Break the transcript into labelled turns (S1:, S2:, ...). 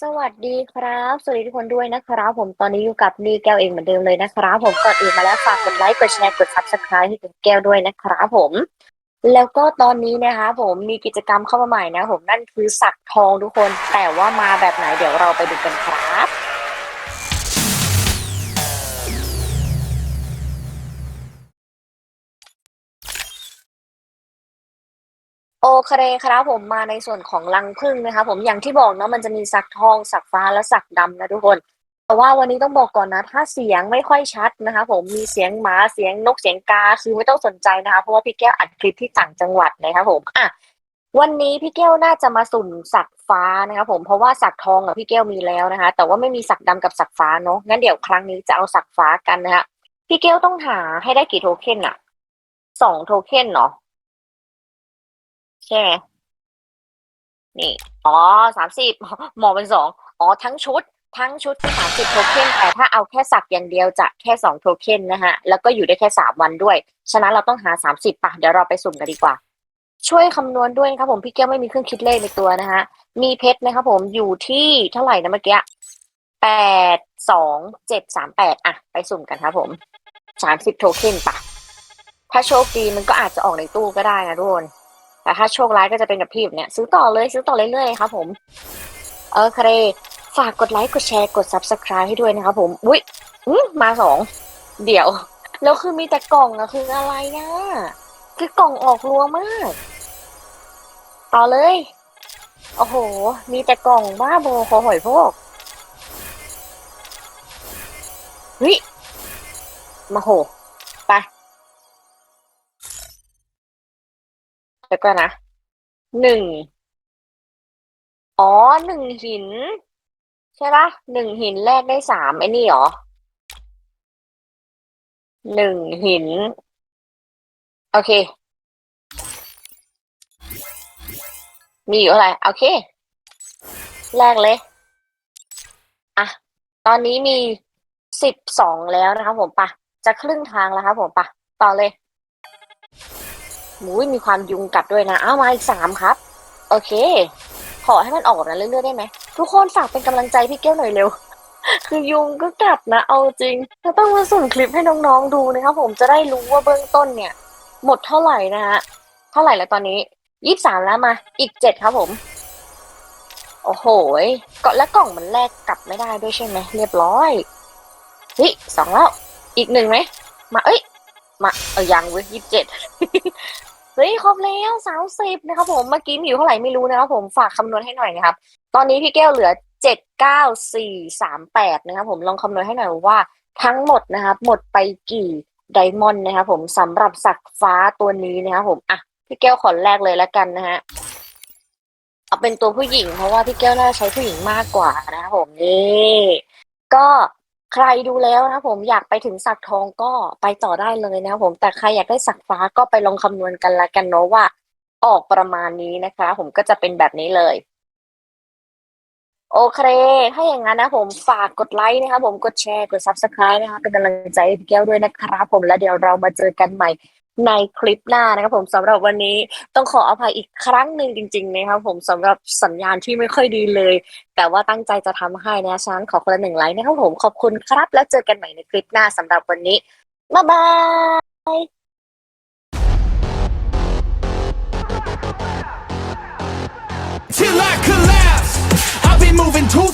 S1: สวัสดีครับ สวัสดีทุกคนด้วยนะครับ ผมตอนนี้อยู่กับนีแก้วเองเหมือนเดิมเลยนะครับ ผมก่อนอื่นมาแล้วฝากกดไลค์กดแชร์กดซับสไครต์ให้ถึงแก้วด้วยนะครับผม แล้วก็ตอนนี้นะคะ ผมมีกิจกรรมเข้ามาใหม่นะ ผมนั่นคือสักทองทุกคน แต่ว่ามาแบบไหนเดี๋ยวเราไปดูกันครับ โอเคครับผมมาในส่วนของรังผึ้งนะคะผมอย่างที่บอกเนาะมันจะมีสักทองสักฟ้าและสักดำนะทุกคน แต่ว่าวันนี้ต้องบอกก่อนนะถ้าเสียงไม่ค่อยชัดนะคะผมมีเสียงหมาเสียงนกเสียงกาคือไม่ต้องสนใจนะคะเพราะว่าพี่แก้วอัดคลิปที่ต่างจังหวัดนะครับผมอะวันนี้พี่แก้วน่าจะมาสุ่มสักฟ้านะคะผมเพราะว่าสักทองอะพี่แก้วมีแล้วนะคะ แต่ว่าไม่มีสักดำกับสักฟ้าเนาะงั้นเดี๋ยวครั้งนี้จะเอาสักฟ้ากันนะคะพี่แก้วต้องหาให้ได้กี่โทเค็นอะสองโทเค็นเนาะ ใช่ไหมนี่ อ๋อสามสิบหมอเป็นสองอ๋อ ทั้งชุด ทั้งชุดที่สามสิบโทเค็นแต่ถ้าเอาแค่สักอย่างเดียวจะแค่สองโทเค็นนะฮะ แล้วก็อยู่ได้แค่สามวันด้วย ฉะนั้นเราต้องหาสามสิบป่ะ เดี๋ยวเราไปสุ่มกันดีกว่า ช่วยคำนวณด้วยนะครับผมพี่แก้วไม่มีเครื่องคิดเลขในตัวนะฮะ มีเพชรนะครับผมอยู่ที่เท่าไหร่นะเมื่อกี้แปดสองเจ็ดสามแปดอะ ไปสุ่มกันครับผมสามสิบโทเค็นป่ะ ถ้าโชคดีมันก็อาจจะออกในตู้ก็ได้นะทุกคน แต่ถ้าโชคร้ายก็จะเป็นแบบพี่แบบเนี้ยซื้อต่อเลยซื้อต่อเรื่อยๆครับผมโอเคฝากกดไลค์กดแชร์กด subscribe ให้ด้วยนะครับผมอุ้ยมมาสองเดี๋ยว แล้วคือมีแต่กล่องอะคืออะไรนะคือกล่องออกรัวมาก ต่อเลย โอ้โห มีแต่กล่องบ้าโบคอหอยพวกเฮ้ยมาโห ไป แล้วก็นะหนึ่งอ๋อหนึ่งหิน ใช่ปะหนึ่งหินแลกได้สามไอ้นี่หรอหนึ่งหิน โอเค มีอยู่เท่าไร โอเค แรกเลย อะ ตอนนี้มีสิบสองแล้วนะครับผมปะจะครึ่งทางแล้วครับผมปะต่อเลย หูยมีความยุงกัดด้วยนะอ้าวมาอีกสามครับ โอเค ขอให้มันออกแบบนั้นเรื่อยๆได้ไหมทุกคนฝากเป็นกำลังใจพี่แก้วหน่อยเร็ว คือยุงก็กัดนะ เอาจริงจะต้องมาส่งคลิปให้น้องๆดูนะครับผมจะได้รู้ว่าเบื้องต้นเนี่ย หมดเท่าไหร่นะฮะ เท่าไหร่แล้วตอนนี้ยี่สามแล้วมา อีกเจ็ดครับผม โอ้โหยก็และกล่องมันแลกกลับไม่ได้ด้วยใช่ไหมเรียบร้อยเฮ้ยสองแล้ว อีกหนึ่งไหม มาเอ้ย มา เออยังเว้ยยี่สิบเจ็ด เฮ้ยครบแล้วสามสิบนะครับผมเมื่อกี้มีอยู่เท่าไหร่ไม่รู้นะครับผมฝากคำนวณให้หน่อยนะครับ ตอนนี้พี่แก้วเหลือเจ็ดเก้าสี่สามแปดนะครับผมลองคำนวณให้หน่อยว่าทั้งหมดนะครับ หมดไปกี่ไดมอนด์นะครับผมสำหรับสักฟ้าตัวนี้นะครับผมอะพี่แก้วขอแรกเลยแล้วกันนะฮะเอาเป็นตัวผู้หญิงเพราะว่าพี่แก้วน่าจะใช้ผู้หญิงมากกว่านะครับผมนี่ก็ ใครดูแล้วนะผมอยากไปถึงสักทองก็ไปต่อได้เลยนะผมแต่ใครอยากได้สักฟ้าก็ไปลองคำนวณกันละกันเนาะว่า ออกประมาณนี้นะคะ ผมก็จะเป็นแบบนี้เลย โอเค ถ้าอย่างนั้นนะผมฝากกดไลค์นะคะผมกดแชร์กด subscribe นะคะเป็นกำลังใจให้พี่แก้วด้วยนะครับผมแล้วเดี๋ยวเรามาเจอกันใหม่ ในคลิปหน้านะครับผมสำหรับวันนี้ต้องขออภัยอีกครั้งหนึ่งจริงๆนะครับผมสำหรับสัญญาณที่ไม่ค่อยดีเลย แต่ว่าตั้งใจจะทำให้นะฉะนันขอคนละหนึ่งไลค์นะครับผมขอบคุณครับ แล้วเจอกันใหม่ในคลิปหน้าสำหรับวันนี้บ๊ายบาย
S2: till I collapse. I've been moving too